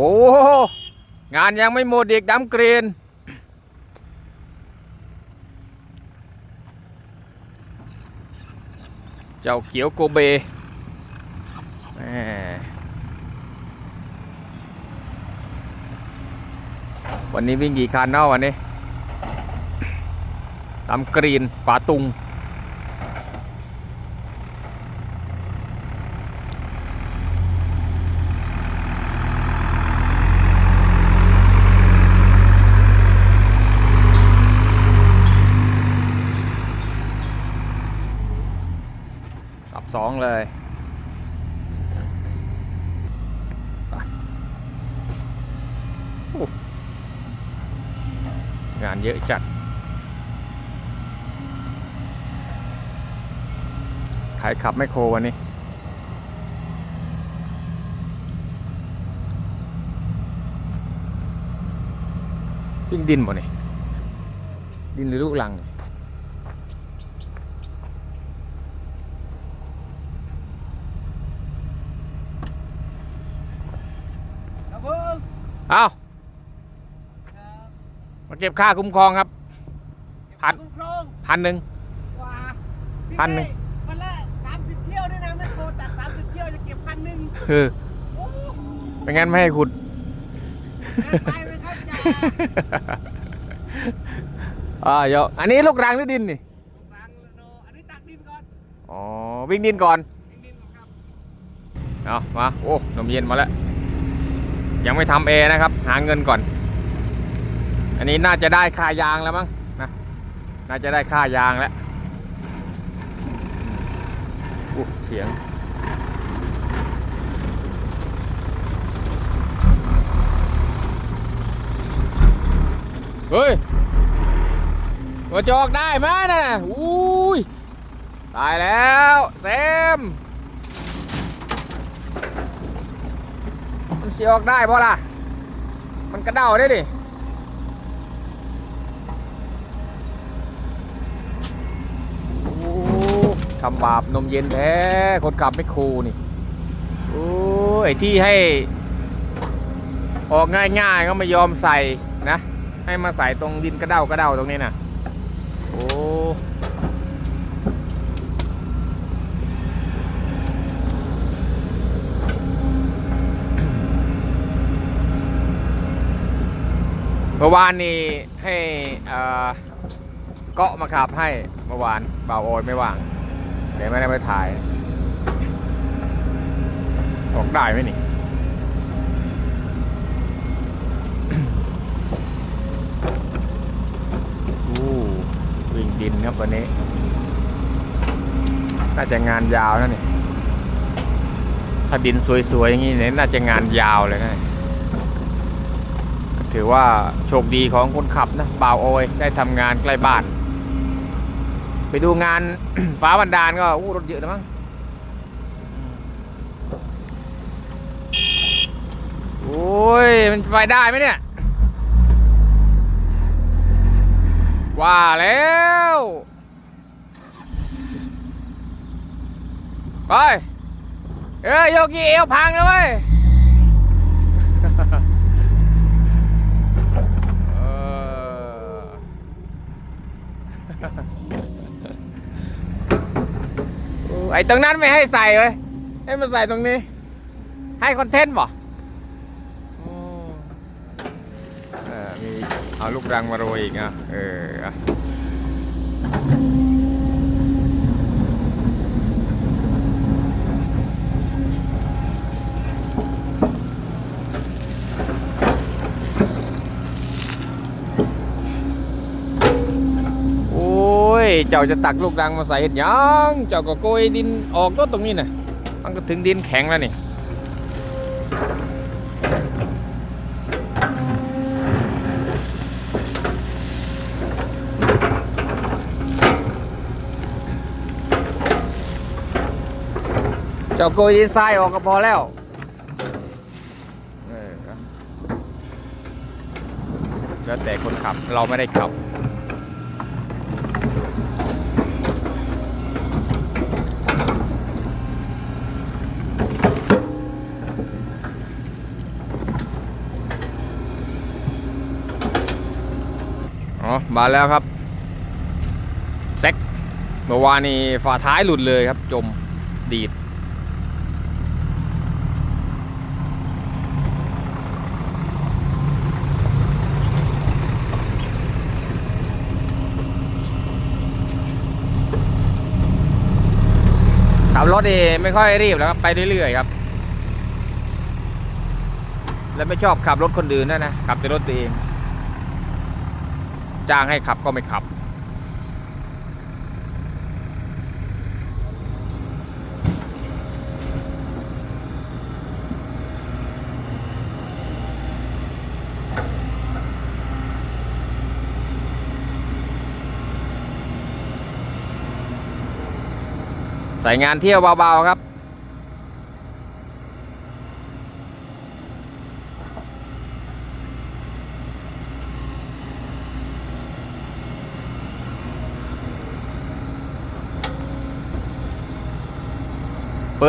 โอ้งานยังไม่หมดอีกดำกรีนเจ้าเขียวโกเบวันนี้วิ่งกี่คันเนาะวันนี้ดำกรีนป่าตุง สับสองเลยไปโอ้ งานเยอะจัดใครขับไม่โครวันนี้วิ่งดินบ่เนี่ยดินหรือลูกลังเนี่ยครับผมเอาครับมา เก็บค่าคุ้มครองครับ พัน คุ้มครองพันหนึ่ง กว่าพี่พันหนึ่งเต้วันละสามสิบเที่ยวด้วยนะแม่โคตัดสามสิบเที่ยวจะเก็บพันหนึ่งเออโอ้ไม่งั้นไม่ให้ขุด เกินไปไหมครับจ่าอ่าเดี๋ยวอันนี้ลูกรังหรือดินนี่รังละโนอันนี้ตักดินก่อนอ๋อวิ่งดินก่อน ดินดินก่อนครับเอามา โอ้นมเย็นมาแล้ว ยังไม่ทำเอนะครับ หาเงินก่อน อันนี้น่าจะได้ค่ายางแล้วมั้งนะน่าจะได้ค่ายางแล้วอู้เสียงเฮ้ยตัวจอกได้ไหมนะอุ้ยตายแล้วเซมมันเสียออกได้เพราะล่ะ มันกระเด้าได้ดิ โอ้ ทำบาปนมเย็นแท้ คนขับไม่คูลนี่โอ้ยที่ให้ ออกง่ายๆก็ไม่ยอมใส่นะ ให้มาใส่ตรงดินกระเด้ากระเด้าตรงนี้นะโอ้เมื่อวานนี้ให้เออเกาะมาขับให้เมื่อวานบ่าวโอยไม่ว่าง เดี๋ยวไม่ได้ไปถ่าย ออกได้ไหมนี่ อู้วิ่งดินครับวันนี้ น่าจะงานยาวนะนี่ ถ้าดินสวยๆ อย่างนี้เนี่ยน่าจะงานยาวเลยนะถือว่าโชคดีของคนขับนะบ่าวโอยได้ทำงานใกล้บ้าน ไปดูงาน ฟ้าบันดาลก็อู้รถเยอะนะมั้งโอ้ย มันไปได้ไหมเนี่ย ว่าแล้ว ไป เอ้ยโยกีเอวพังแล้วเว้ย เออ โอ้ไอ้ตรงนั้นไม่ให้ใส่เลยให้มาใส่ตรงนี้ ให้คอนเทนต์บ่เออมีเอาลูกรังมาโรยอีกอะเออ ย เจ้าจะตักลูกรังมาใส่เห็ดยังเจ้าก็โกยดินออกก็ตรงนี้น่ะมันก็ถึงดินแข็งแล้วนี่เจ้าโกยดินทรายออกก็พอแล้วแล้วแต่คนขับเราไม่ได้ขับ มาแล้วครับเซ็กเมื่อวานนี้ฝาท้ายหลุดเลยครับ จมดีด ขับรถเองไม่ค่อยรีบแล้วครับ ไปเรื่อยๆครับ แล้วไม่ชอบขับรถคนอื่นนะนะ ขับแต่รถตัวเอง จ้างให้ขับก็ไม่ขับ ใส่งานเที่ยวเบาๆครับ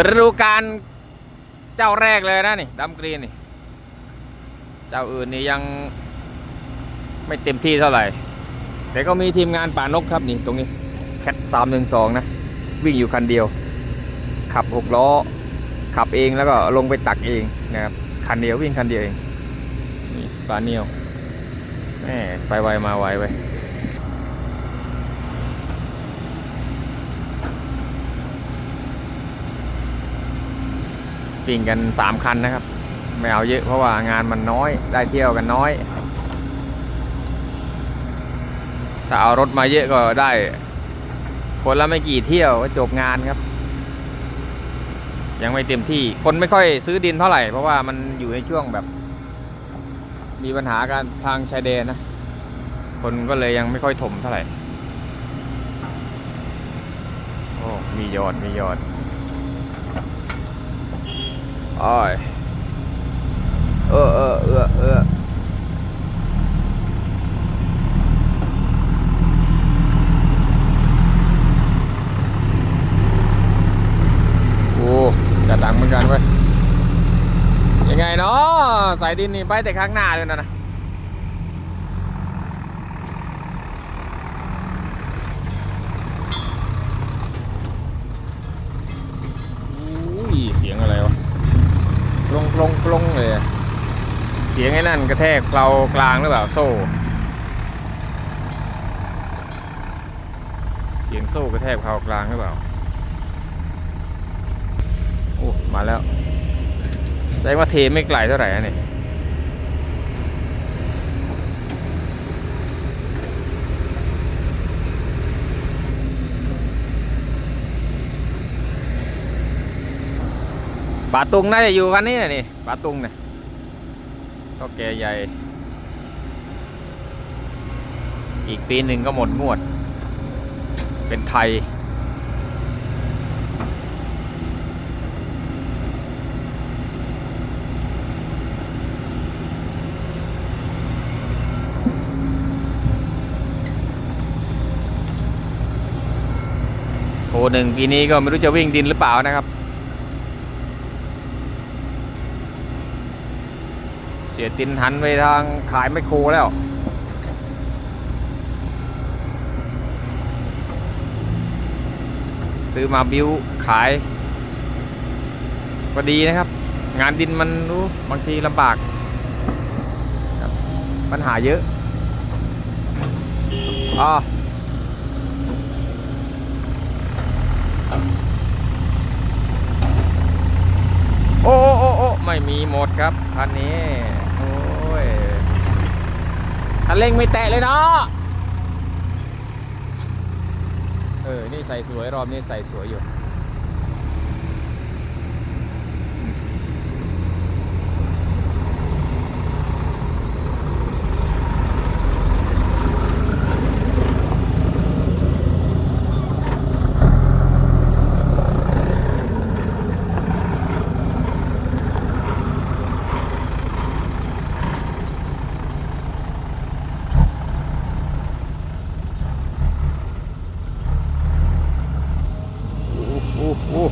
ปิดฤดูกาลเจ้าแรกเลยนะนี่ดำกรีนนี่ เจ้าอื่นนี่ยังไม่เต็มที่เท่าไหร่ แต่ก็มีทีมงานป่านกครับนี่ตรงนี้แคทสามหนึ่งสองนะ วิ่งอยู่คันเดียว ขับหกล้อ ขับเองแล้วก็ลงไปตักเองนะครับคันเดียววิ่งคันเดียวเองนี่ปลาเนียวแม่ไปไวมาไวไว้ วิ่งกันสามคันนะครับ ไม่เอาเยอะเพราะว่างานมันน้อยได้เที่ยวกันน้อย ถ้าเอารถมาเยอะก็ได้ คนละไม่กี่เที่ยวก็จบงานครับ ยังไม่เต็มที่คนไม่ค่อยซื้อดินเท่าไหร่เพราะว่ามันอยู่ในช่วงแบบ มีปัญหาการทางชายแดนนะ คนก็เลยยังไม่ค่อยถมเท่าไหร่โอ้มียอดมียอด อ้อยเออเออเออเออโอ้จะดังเหมือนกันเว้ยยังไงเนาะสายดินนี่ไปแต่ข้างหน้าเลยนะนะอุ้ย เสียงอะไรวะก ลงลงกลงเลย เสียงไอ้นั่นกระแทกเรากลางหรือเปล่าโซ่ เสียงโซ่กระแทกเรากลางหรือเปล่า โอ้ มาแล้วแสดงว่าเทไม่ไกลเท่าไหร่นี่ะเนี่ย ป่าตุงน่าจะอยู่กันนี่นะนี่ป่าตุงเนี่ยก็แกใหญ่ อีกปีหนึ่งก็หมดงวด เป็นไทยโทหนึ่งปีนี้ก็ไม่รู้จะวิ่งดินหรือเปล่านะครับ เสี ยตินหันไปทางขายไมโครแล้วซื้อมาบิวขายก็ดีนะครับ งานดินมันรู้บางทีลำบาก ปัญหาเยอะอ๋อโอ้โอ้โอ้โอไม่มีหมดครับคันนี้ ยคันเร่งไม่แตะเลยเนาะ เออ นี่ใส่สวยรอบนี้ใส่สวยอยู่ อู้อู้อู้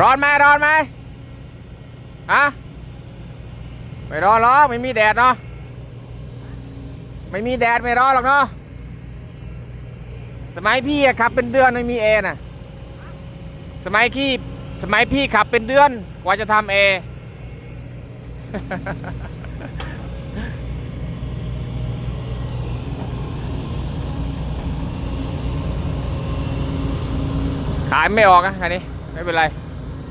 ร้อนไหมร้อนไหมฮะไม่ร้อนหรอกไม่มีแดดเนาะไม่มีแดดไม่ร้อนหรอกเนาะสมัยพี่ขับเป็นเดือนไม่มีแอร์นะสมัยที่สมัยพี่ขับเป็นเดือนกว่าจะทำแอร์ขายไม่ออกอะคันนี้ไม่เป็นไร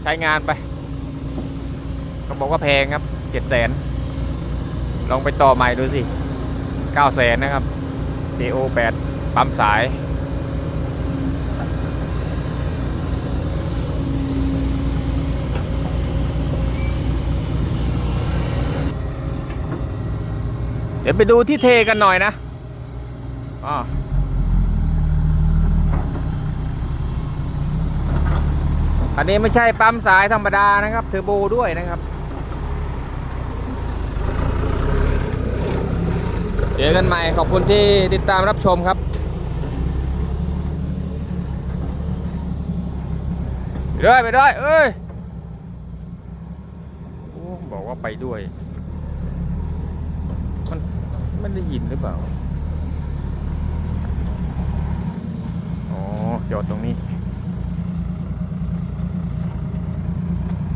ใช้งานไปเขาบอกว่าแพงครับเจ็ดแสนลองไปต่อใหม่ดูสิเก้าแสนนะครับ JO 8ปั๊มสาย เดี๋ยวไปดูที่เทกันหน่อยนะอ๋อ อันนี้ไม่ใช่ปั๊มสายธรรมดานะครับเทอร์โบด้วยนะครับ เจอกันใหม่ขอบคุณที่ติดตามรับชมครับ ไปด้วยไปด้วยเอ้ยโอ้บอกว่าไปด้วย มันมันได้ยินหรือเปล่า อ๋อจอดตรงนี้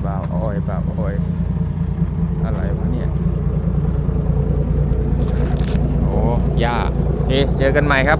บ่าวอ้อยบ่าวอ้อย อะไรวะเนี่ย โอ้ย่าโอเคเจอกันใหม่ครับ